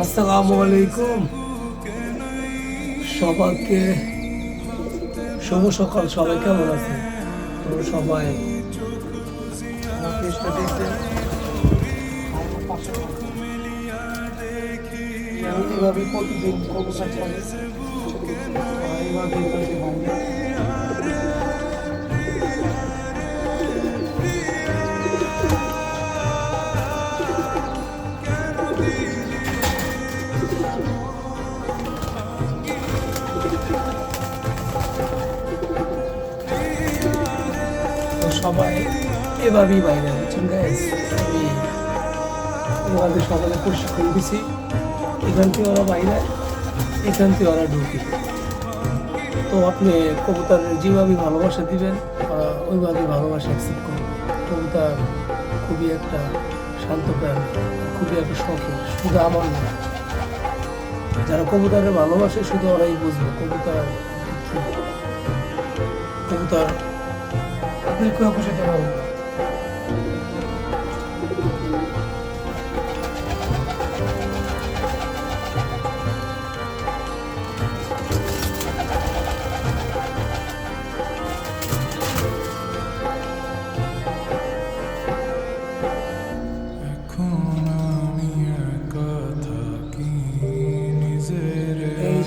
আসসালামু আলাইকুম। সবাইকে শুভ সকাল। সবাই কেমন আছে? সবাই প্রতিদিন কবুতর সবাই এভাবেই বাইরে বুঝছেন গাইস আমি এভাবে সকালে প্রশিক্ষণ দিছি। এখান থেকে ওরা বাইরে, এখান থেকে ওরা ঢুকে। তো আপনি কবুতার যেভাবে ভালোবাসা দিবেন ওইভাবে ভালোবাসা অ্যাকসেপ্ট করবে কবুতা খুবই একটা শান্ত প্রাণ, খুবই একটা শখের শুধু আমার না। যারা কবুতারে ভালোবাসে, শুধু ওরাই বুঝবে কবুতার কবুতার আপনি কেউ বসাতে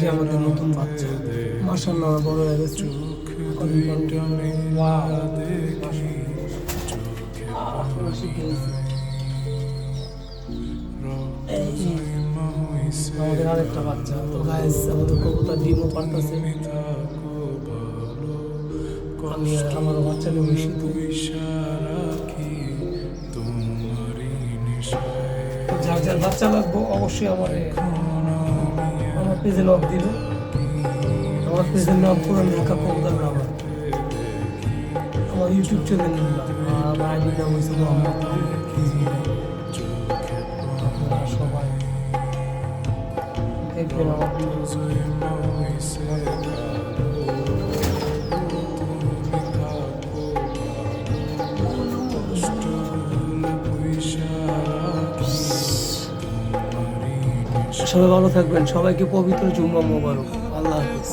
যে আমাদের নতুন বাচ্চা। মাসাল্লাহ বড় হয়ে গেছে। আমাদের আরেকটা বাচ্চা। তো গাইস আমাদের কবুতর ডিমও পারতেছে। আমি আমার বাচ্চা নিয়ে যার যার বাচ্চা লাগবো অবশ্যই আমার আমার পেজে নক দিবে আমার পেজের নাম পুরো ঢাকা কবদার আমার আমার ইউটিউব চ্যানেল আমার আইডির নাম হয়েছে মোহাম্মদ সবাই আমার সবাই ভালো থাকবেন। সবাইকে পবিত্র জুম্মা মোবারক। আল্লাহ হাফিজ।